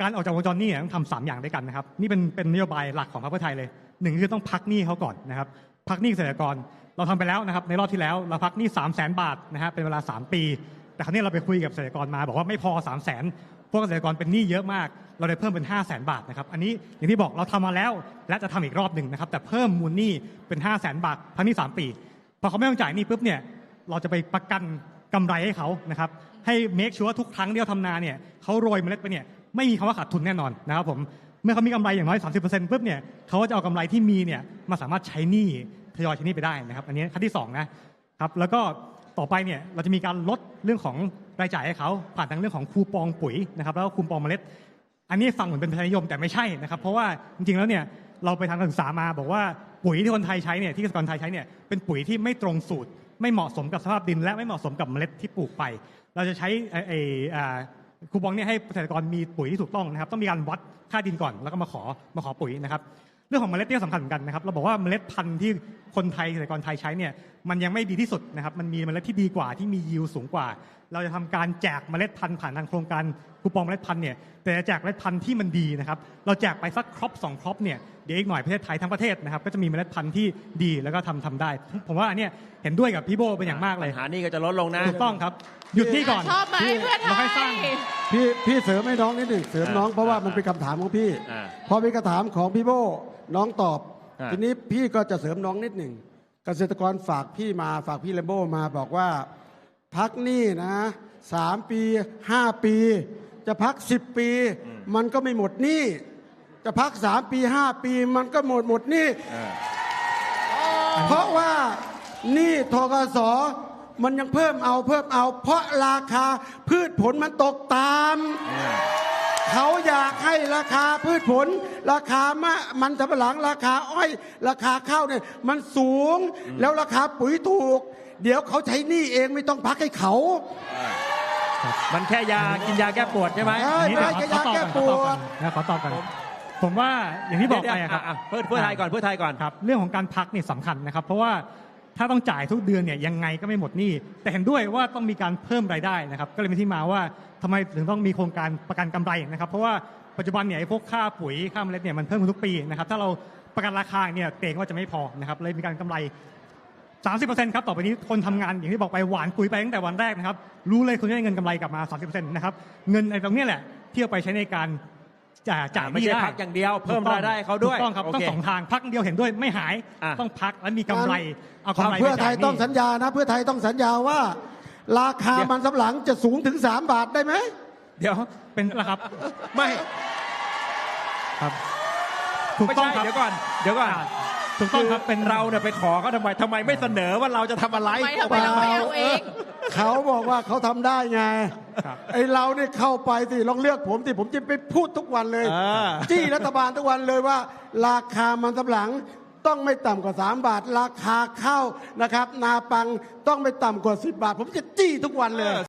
การออกจากวงจรหนี้ต้องทำสามอย่างด้วยกันนะครับ นี่เป็นเป็นนโยบายหลักของพรรคเพื่อไทยเลยหนึ่งคือต้องพักหนี้เขาก่อนนะครับพักหนี้เกษตรกรเราทำไปแล้วนะครับในรอบที่แล้วเราพักหนี้3 0 0แสนบาทนะฮะเป็นเวลา 3 ปี แต่ครั้นี้เราไปคุยกับเกษตรกรมา บอกว่าไม่พอ 3 0 0แสนพวกเกษตรกรเป็นหนี้เยอะมาก เราเลยเพิ่มเป็น 5 0 0แสนบาทนะครับอันนี้อย่างที่บอกเราทำมาแล้วและจะทำอีกรอบหนึ่งนะครับแต่เพิ่มมูลหนี้เป็น 5 0 0แสนบาทพักหนี้ 3 ปีพอเขาไม่ต้องจ่ายหนี้ปุ๊บเนี่ยเราจะไปประกันกำไรให้เขานะครับให้เมคชัวร์ทุกครั้งที่เขาทำนาเนี่ยเขาโรยเมล็ดไปเนี่ย ไม่มีคำว่าขาดทุนแน่นอนนะครับผมเมื่อเขามีกำไรอย่างน้อย 30%ปุ๊บเนี่ยเขาก็จะเอากำไรที่มีเนี่ยมาสามารถใช้หนี้ทยอยใช้หนี้ไปได้นะครับอันนี้ขั้นที่สองนะครับแล้วก็ต่อไปเนี่ยเราจะมีการลดเรื่องของรายจ่ายให้เขาผ่านทางเรื่องของคูปองปุ๋ยนะครับแล้วก็คูปองเมล็ด อันนี้ฟังเหมือนเป็นประชานิยมแต่ไม่ใช่นะครับ เพราะว่าจริงๆแล้วเนี่ยเราไปทางการศึกษามาบอกว่าปุ๋ยที่คนไทยใช้เนี่ยที่เกษตรกรไทยใช้เนี่ยเป็นปุ๋ยที่ไม่ตรงสูตร ไม่เหมาะสมกับสภาพดิน และไม่เหมาะสมกับเมล็ดที่ปลูกไป เราจะใช้ไอ้ คูปองเนี่ยให้เกษตรกรมีปุ๋ยที่ถูกต้องนะครับ ต้องมีการวัดค่าดินก่อนแล้วก็มาขอมาขอปุ๋ยนะครับ เรื่องของเมล็ดเนี่ยสำคัญเหมือนกันนะครับ เราบอกว่าเมล็ดพันธุ์ที่คนไทยเกษตรกรไทยใช้เนี่ยมันยังไม่ดีที่สุดนะครับมันมีเมล็ดที่ดีกว่าที่มียิวสูงกว่า เราจะทำการแจกเมล็ดพันธุ์ผ่านทางโครงการคูปองเมล็ดพันธุ์เนี่ยแต่จะแจกเมล็ดพันธุ์ที่มันดีนะครับเราแจกไปสักครบสองครบเนี่ยเดี๋ยวอีกหน่อยประเทศไทยทั้งประเทศนะครับก็จะมีเมล็ดพันธุ์ที่ดีแล้วก็ทำทำได้ ผมว่าอันเนี้ยเห็นด้วยกับพี่โบเป็นอย่างมากเลยหานี่ก็จะลดลงนะถูกต้องครับหยุดนี่ก่อนชอบไหมเพื่อไทเราค่อยสร้างยพี่พี่เสริมให้น้องนิดหนึ่งเสริมน้องอ่าเพราะว่าอ่ามันเป็นคำถามของพี่อ่าพอเป็นคำถามของพี่โบน้องตอบอ่า ทีนี้พี่ก็จะเสริมน้องนิดหนึ่งเกษตรกรฝากพี่มาฝากพี่เลมโบมาบอกว่า พักหนี้นะสามปีห้าปี จะพักสิบปี มันก็ไม่หมดหนี้จะพักสามปีห้าปี มันก็หมดหมดหนี้เพราะว่าหนี่ทกสมันยังเพิ่มเอาเพิ่มเอา เพราะราคาพืชผลมันตกตาม เขาอยากให้ราคาพืชผล ราคามะมันสำปะหลังราคาอ้อย ราคาข้าวเนี่ยมันสูงแล้วราคาปุ๋ยถูก เดี๋ยวเขาใช้หนี้เองไม่ต้องพักให้เขา มันแค่ยากินยาแก้ปวดใช่ไหมใช่อันนี้เดี๋ยวไม่ขอจะตอบแก้ก่อนปขอวตอบดก่อนนะขอตอบก่อนผมว่าอย่างที่บอกไปอะครับ เดี๋ยวๆเพื่อเพื่อไทยก่อนเพื่อไทยก่อน ครับเรื่องของการพักเนี่ยสำคัญนะครับ เพราะว่า ถ้าต้องจ่ายทุกเดือนเนี่ยยังไงก็ไม่หมดหนี้ แต่เห็นด้วยว่าต้องมีการเพิ่มรายได้นะครับ ก็เลยเป็นที่มาว่าทำไมถึงต้องมีโครงการประกันกำไรนะครับ เพราะว่าปัจจุบันเนี่ยไอ้พวกค่าปุ๋ยค่าเมล็ดเนี่ยมันเพิ่มขึ้นทุกปีนะครับ ถ้าเราประกันราคาเนี่ยเกรงว่าจะไม่พอนะครับ เลยมีการกำไร 30%ครับต่อไปนี้คนทำงานอย่างที่บอกไปหวานปุ๋ยไปตั้งแต่วันแรกนะครับ รู้เลยคุณจะได้เงินกำไรกลับมา 30%นะครับ เงินในตรงนี้แหละที่เอาไปใช้ในการ จ่ายจ่ายหไม่นี้ใช่ได้พักอย่างเดียว เพิ่มรายได้ให้เขาด้วยถูกต้องครับโอเคต้องสองทางพักเดียวเห็นด้วยไม่หายอะต้องพักและมีกำไรเอากำไรเพื่อปไทจ่ายหนี้ต้องสัญญานะ เพื่อไทยต้องสัญญาว่า ราคาเดี๋ยวมันสำปะหลังจะสูงถึง 3 บาทได้ไหมเดี๋ยวเป็นแล้วครับไม่ครับถูกไม่ต้องใช่ครับเดี๋ยวก่อนเดี๋ยวก่อน ถูกต้องครับเป็นเราเนี่ยไปขอเขาทำไมทำไมไม่เสนอว่าเราจะทำอะไรทำไมทำไมเราไม่เอาเองเขาบอกว่าเขาทำได้ไงครับไอเราเนี่ยเข้าไปสิลองเลือกผมสิผมจะไปพูดทุกวันเลยอ่าจี้รัฐบาลทุกวันเลยว่า ราคามันสำปะหลังต้องไม่ต่ำกว่า 3 บาท ราคาข้าวนะครับ นาปังต้องไม่ต่ำกว่า 10 บาท ผมจะจี้ทุกวันเลย